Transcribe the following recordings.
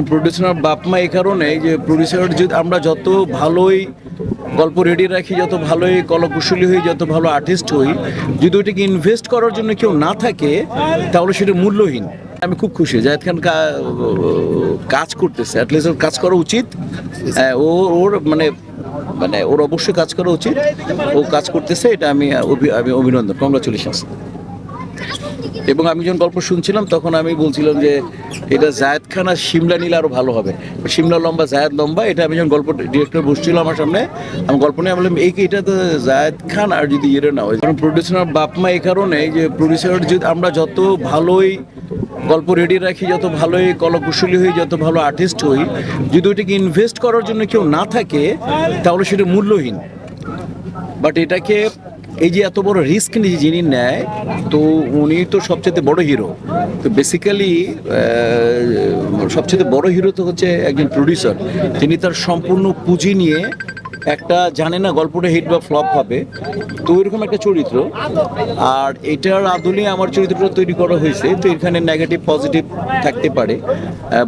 কারণ প্রডিউসার বাপ মা এই কারণে যে প্রডিউসার যদি আমরা যত ভালোই গল্প রেডি রাখি যত ভালোই কলকুশলী হই যত ভালো আর্টিস্ট হই যদি ওইটাকে ইনভেস্ট করার জন্য কেউ না থাকে তাহলে সেটা মূল্যহীন। আমি খুব খুশি জাহেদ খান কাজ করতেছে অ্যাটলিস্ট ওর কাজ করা উচিত। হ্যাঁ, ও ওর মানে মানে ওর অবশ্যই কাজ করা উচিত। ও কাজ করতেছে এটা আমি আমি অভিনন্দন কংগ্রাচুলেশনস এবং আমি যখন গল্প শুনছিলাম, তখন আমি বলছিলাম যে, এটা জায়েদ খান আর সিমলা নিলে আরও ভালো হবে। সিমলা লম্বা, জায়েদ লম্বা, এটা আমি যখন গল্প ডিরেক্টর বসছিল আমার সামনে, আমি গল্প নিয়ে বললাম, এই কি এটা তো জায়েদ খান আর যদি ইয়ে না হয়? কারণ প্রডিউসার বাপ মা এই কারণে যে প্রডিউসার যদি আমরা যত ভালোই গল্প রেডি রাখি, যত ভালোই কলকুশলী হই, যত ভালো আর্টিস্ট হই, যদি ওইটাকে ইনভেস্ট করার জন্য কেউ না থাকে, তাহলে সেটা মূল্যহীন। বাট এটাকে এই যে এত বড় রিস্ক নিয়ে যিনি নেয়, তো উনি তো সবচেয়ে বড় হিরো তো বেসিক্যালি সবচেয়ে বড় হিরো তো হচ্ছে একজন প্রডিউসার তিনি তার সম্পূর্ণ পুঁজি নিয়ে একটা জানে না গল্পটা হিট বা ফ্লপ হবে তো এরকম একটা চরিত্র। আর এটার আদলে আমার চরিত্রটা তৈরি করা হয়েছে তো এখানে নেগেটিভ পজিটিভ থাকতে পারে।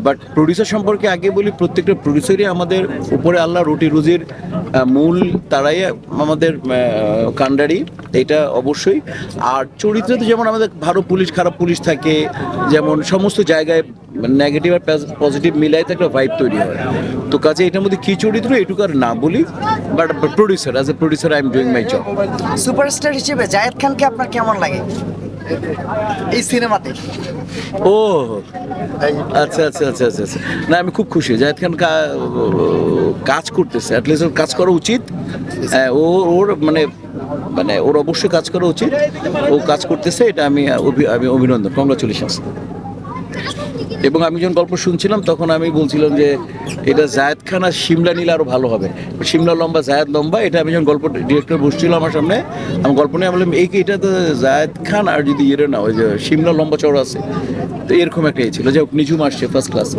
বাট প্রডিউসার সম্পর্কে আগে বলি প্রত্যেকটা প্রডিউসারই আমাদের উপরে আল্লাহ রুটি রুজির মূল তারাই আমাদের আহ, কাণ্ডারি এটা অবশ্যই। আর চরিত্রে যেমন আমাদের ভালো পুলিশ খারাপ পুলিশ থাকে যেমন সমস্ত জায়গায় নেগেটিভ আর পজিটিভ মিলাই তো একটা ভাইব তৈরি হয়। তো কাজে এটার মধ্যে কী চরিত্র এটুকু আর না বলি but producer as a producer I am doing my job superstar হিসেবে জায়েদ খানকে আপনার কেমন লাগে? এই সিনেমাতে। ও আচ্ছা আচ্ছা আচ্ছা আচ্ছা আচ্ছা। না আমি খুব খুশি। জাহেদ খান কাজ করতেছে অ্যাটলিস্ট ওর কাজ করা উচিত। হ্যাঁ, ও ওর মানে মানে ওর অবশ্যই কাজ করা উচিত। ও কাজ করতেছে এটা আমি আমি অভিনন্দন। কংগ্রাচুলেশনস এবং আমি যখন গল্প শুনছিলাম, তখন আমি বলছিলাম যে এটা জায়দ খান আর সিমলা নিলে আরও ভালো হবে। সিমলা লম্বা, জায়দ লম্বা, এটা আমি যখন গল্প ডিরেক্টর বসছিল আমার সামনে, আমি গল্প নিয়ে বললাম, এই এটা তো জায়দ খান? আর যদি ইয়ে না ওই যে সিমলা লম্বা চড় আছে। তো এরকম একটা ইয়ে ছিল। যে নিঝুম আসছে ফার্স্ট ক্লাস